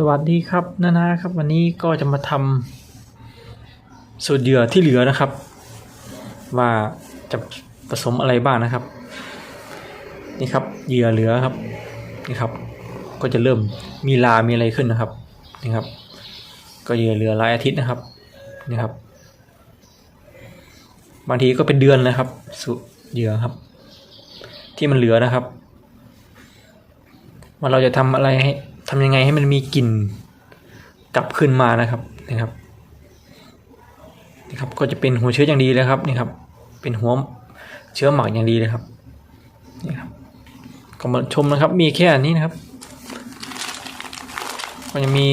สวัสดีครับนานาครับ วันนี้ก็จะมาทำสูตรเหยื่อที่เหลือนะครับ ว่าจะผสมอะไรบ้างนะครับ นี่ครับเหยื่อเหลือครับนี่ครับ ก็จะเริ่มมีลา มีอะไรขึ้นนะครับนี่ครับ ก็เหยื่อเหลือหลายอาทิตย์นะครับนี่ครับ บางทีก็เป็นเดือนนะครับ สูตรเหยื่อครับ ที่มันเหลือนะครับว่าเราจะทำอะไรให้ ทำยังไงให้มันมีกลิ่นกลับขึ้นมานะครับนะครับนี่ครับ ก็จะเป็นหัวเชื้ออย่างดีเลยครับนี่ครับ เป็นหัวเชื้อหมักอย่างดีเลยครับนี่ครับก็มาชมนะครับ มีแค่นี้นะครับก็จะมี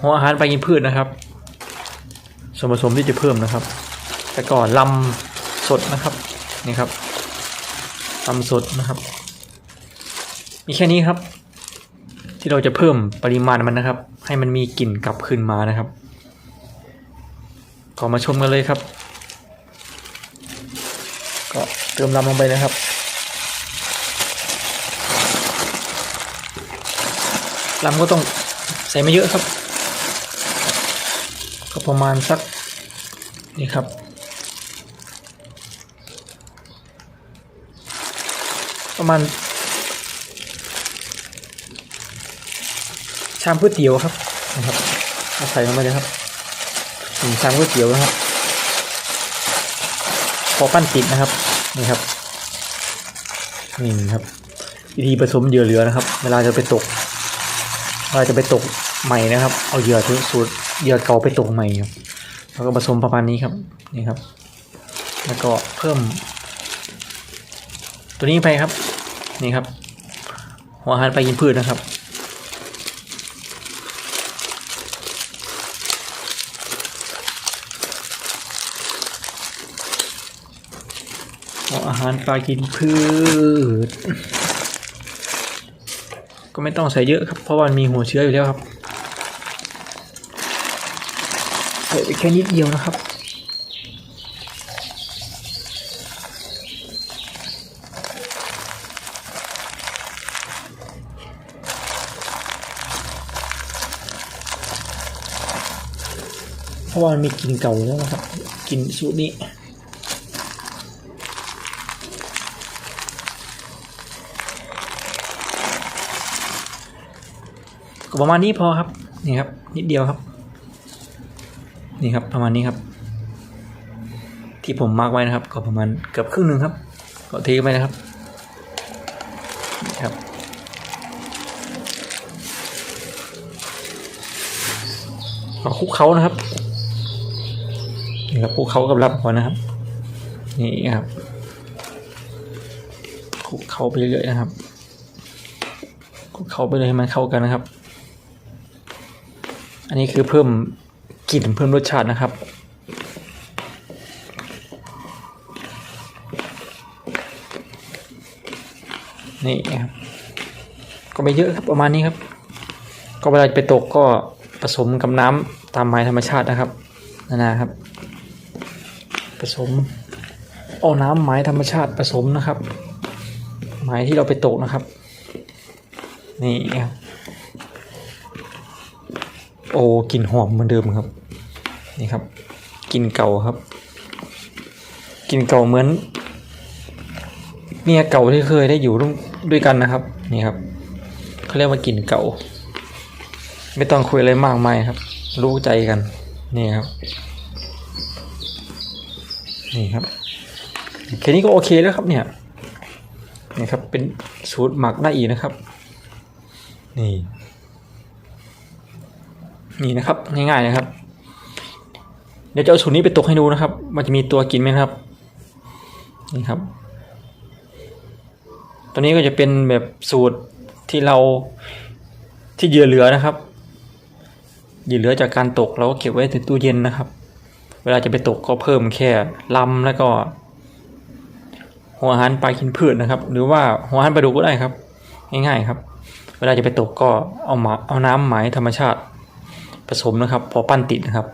หัวอาหารไปกินพืชนะครับส่วนผสมที่จะเพิ่มนะครับ แต่ก่อนลำสดนะครับนี่ครับลำสดนะครับ มีแค่นี้ครับ ที่เราจะเพิ่มปริมาณมันนะครับ ให้มันมีกลิ่นกลับขึ้นมานะครับก็มาชมกันเลยครับ ก็เติมลำลงไปนะครับ ลำก็ต้องใส่ไม่เยอะครับ ก็ประมาณสักนี่ครับประมาณ ชามก๋วยเตี๋ยวครับนะครับเอาใส่ลงไปเลยครับหนึ่งชามก๋วยเตี๋ยวนะครับ พอปั้นติดนะครับนี่ครับนี่ครับวิธีผสมเหยื่อเหลือนะครับ เวลาจะไปตกเวลาจะไปตกใหม่นะครับ เอาเหยื่อทุกสูตรเหยื่อเก่าไปตกใหม่ครับแล้วก็ผสมประมาณนี้ครับนี่ครับ แล้วก็เพิ่ม ตัวนี้ไปครับ นี่ครับ หัวอาหารไปกินพืชนะครับ อาหารปลากินพืช ก็ไม่ต้องใส่เยอะครับ เพราะวันมีหัวเชื้ออยู่แล้วครับ ใส่ไปแค่นิดเดียวนะครับเพราะว่ามันมีกลิ่นเก่าแล้วนะครับกลิ่นสูตรนี้ ก็ประมาณนี้พอครับนี่ครับ นิดเดียวครับ นี่ครับประมาณนี้ครับ ที่ผมมาร์กไว้นะครับ ก็ประมาณเกือบครึ่งหนึ่งครับ ก็เทไปนะครับนี่ครับก็คุกเขานะครับนี่ครับคุกเขากับรับก่อนนะครับ นี่ครับคุกเขาไปเรื่อยๆนะครับคุกเขาไปเลยให้มันเข้ากันนะครับ อันนี้คือเพิ่มกลิ่นเพิ่มรสชาตินะครับ นี่ครับ ก็ไม่เยอะครับประมาณนี้ครับ ก็เวลาไปตกก็ผสมกับน้ำตามไม้ธรรมชาตินะครับนานาครับ ผสมเอาน้ำไม้ธรรมชาติผสมนะครับ ไม้ที่เราไปตกนะครับ นี่ครับ โอ้กลิ่นหอมเหมือนเดิมครับ นี่ครับกลิ่นเก่าครับกลิ่นเก่าเหมือนเมียเก่าที่เคยได้อยู่ร่วมด้วยกันนะครับ นี่ครับเขาเรียกว่ากลิ่นเก่า ไม่ต้องคุยอะไรมากมายครับ รู้ใจกัน นี่ครับ นี่ครับแค่นี้ก็โอเคแล้วครับเนี่ยนี่ครับเป็นสูตรหมักได้อีกนะครับ นี่ นี่นะครับ ง่ายๆนะครับ เดี๋ยวจะเอาสูตรนี้ไปตกให้ดูนะครับ มันจะมีตัวกินไหมครับ นี่ครับ ตัวนี้ก็จะเป็นแบบสูตรที่เราที่เหยื่อเหลือนะครับเหยื่อเหลือจากการตกเราก็เก็บไว้ในตู้เย็นนะครับ เวลาจะไปตกก็เพิ่มแค่ลำแล้วก็ หัวอาหารปลากินพืชนะครับ หรือว่าหัวอาหารปลาดุกก็ได้ครับ ง่ายๆครับ เวลาจะไปตกก็เอาหมาเอาน้ำไหมธรรมชาติ ผสมนะครับ พอปั้นติดนะครับ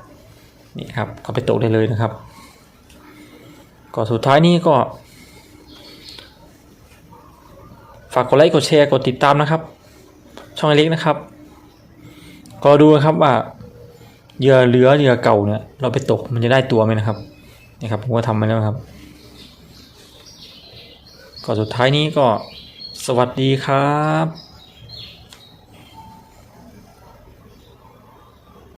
นี่ครับก็ไปตกได้เลยนะครับ ก็สุดท้ายนี้ก็ฝากกดไลค์กดแชร์กดติดตามนะครับ ช่องเล็กนะครับ ก็ดูนะครับว่าเหยื่อเหลือเหยื่อเก่าเนี่ย เราไปตกมันจะได้ตัวไหมนะครับนี่ครับผมก็ทำมาแล้วครับ ก็สุดท้ายนี้ก็สวัสดีครับ